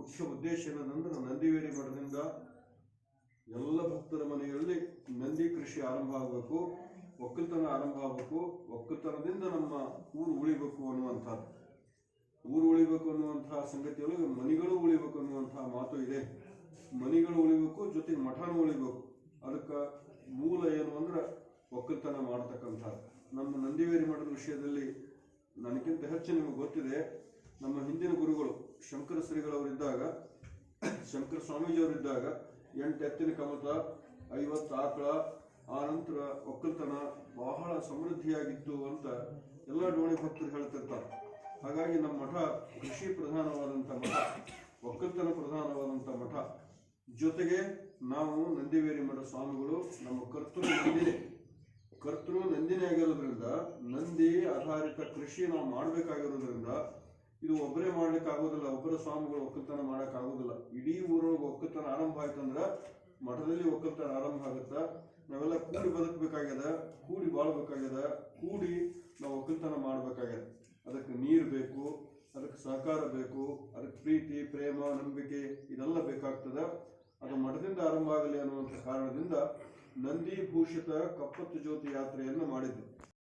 ಮುಖ್ಯ ಉದ್ದೇಶ ಏನಂದ್ರೆ ನಂದಿವೇರಿ ಮಠದಿಂದ ಎಲ್ಲ ಭಕ್ತರ ಮನೆಗಳಲ್ಲಿ ನಂದಿ ಕೃಷಿ ಆರಂಭ ಆಗಬೇಕು, ಒಕ್ಕಲ್ತನ ಆರಂಭ ಆಗಬೇಕು, ಒಕ್ಕಲ್ತನದಿಂದ ನಮ್ಮ ಊರು ಉಳಿಬೇಕು ಅನ್ನುವಂಥದ್ದು. ಊರು ಉಳಿಬೇಕು ಅನ್ನುವಂತಹ ಸಂಗತಿಯೊಳಗೆ ಮನೆಗಳು ಉಳಿಬೇಕು ಅನ್ನುವಂತಹ ಮಾತು ಇದೆ. ಮನೆಗಳು ಉಳಿಬೇಕು, ಜೊತೆಗೆ ಮಠನೂ ಉಳಿಬೇಕು. ಅದಕ್ಕೆ ಮೂಲ ಏನು ಅಂದ್ರೆ ಒಕ್ಕಲ್ತನ ಮಾಡತಕ್ಕಂಥದ್ದು. ನಮ್ಮ ನಂದಿವೇರಿ ಮಠದ ವಿಷಯದಲ್ಲಿ ನನಗಿಂತ ಹೆಚ್ಚು ನಿಮಗೆ ಗೊತ್ತಿದೆ, ನಮ್ಮ ಹಿಂದಿನ ಗುರುಗಳು ಶಂಕರ ಶ್ರೀಗಳವರಿದ್ದಾಗ, ಶಂಕರ ಸ್ವಾಮೀಜಿಯವರಿದ್ದಾಗ, ಎಂಟು ಎತ್ತಿನ ಕಮತ, ಐವತ್ತು ಆಕಳ ಆ ನಂತರ ಒಕ್ಕಲ್ತನ ಬಹಳ ಸಮೃದ್ಧಿಯಾಗಿತ್ತು ಅಂತ ಎಲ್ಲ ಡೋಣಿ ಭಕ್ತರು ಹೇಳ್ತಿರ್ತಾರೆ. ಹಾಗಾಗಿ ನಮ್ಮ ಮಠ ಕೃಷಿ ಪ್ರಧಾನವಾದಂಥ ಮಠ, ಒಕ್ಕಲ್ತನ ಪ್ರಧಾನವಾದಂಥ ಮಠ. ಜೊತೆಗೆ ನಾವು ನಂದಿವೇರಿ ಮಠ ಸ್ವಾಮಿಗಳು, ನಮ್ಮ ಕರ್ತೃ ನಂದಿನಿ. ಕರ್ತೃ ನಂದಿನಿ ಆಗಿರೋದ್ರಿಂದ, ನಂದಿ ಆಧಾರಿತ ಕೃಷಿ ನಾವು ಮಾಡಬೇಕಾಗಿರೋದ್ರಿಂದ ಇದು ಒಬ್ಬರೇ ಮಾಡ್ಲಿಕ್ಕೆ ಆಗೋದಿಲ್ಲ, ಒಬ್ಬರ ಸ್ವಾಮಿಗಳು ಒಕ್ಕಲ್ತನ ಮಾಡಕ್ ಆಗೋದಿಲ್ಲ. ಇಡೀ ಊರೊಳಗೆ ಒಕ್ಕಲ್ತನ ಆರಂಭ ಆಯ್ತಂದ್ರ ಮಠದಲ್ಲಿ ಒಕ್ಕಲ್ತನ ಆರಂಭ ಆಗುತ್ತಾ. ನಾವೆಲ್ಲ ಕೂಡಿ ಬದುಕಬೇಕಾಗ್ಯದ ಕೂಡಿ ಬಾಳ್ಬೇಕಾಗ್ಯದ ಕೂಡಿ ನಾವು ಒಕ್ಕಲ್ತನ ಮಾಡ್ಬೇಕಾಗ್ಯದ ಅದಕ್ಕೆ ನೀರು ಬೇಕು, ಅದಕ್ಕೆ ಸಹಕಾರ ಬೇಕು, ಅದಕ್ಕೆ ಪ್ರೀತಿ, ಪ್ರೇಮ, ನಂಬಿಕೆ ಇದೆಲ್ಲ ಬೇಕಾಗ್ತದ. ಅದು ಮಠದಿಂದ ಆರಂಭ ಆಗಲಿ ಅನ್ನುವಂಥ ಕಾರಣದಿಂದ ನಂದಿ ಭೂಷಿತ ಕಪ್ಪತ್ತು ಜ್ಯೋತಿ ಯಾತ್ರೆಯನ್ನು ಮಾಡಿದ್ದು.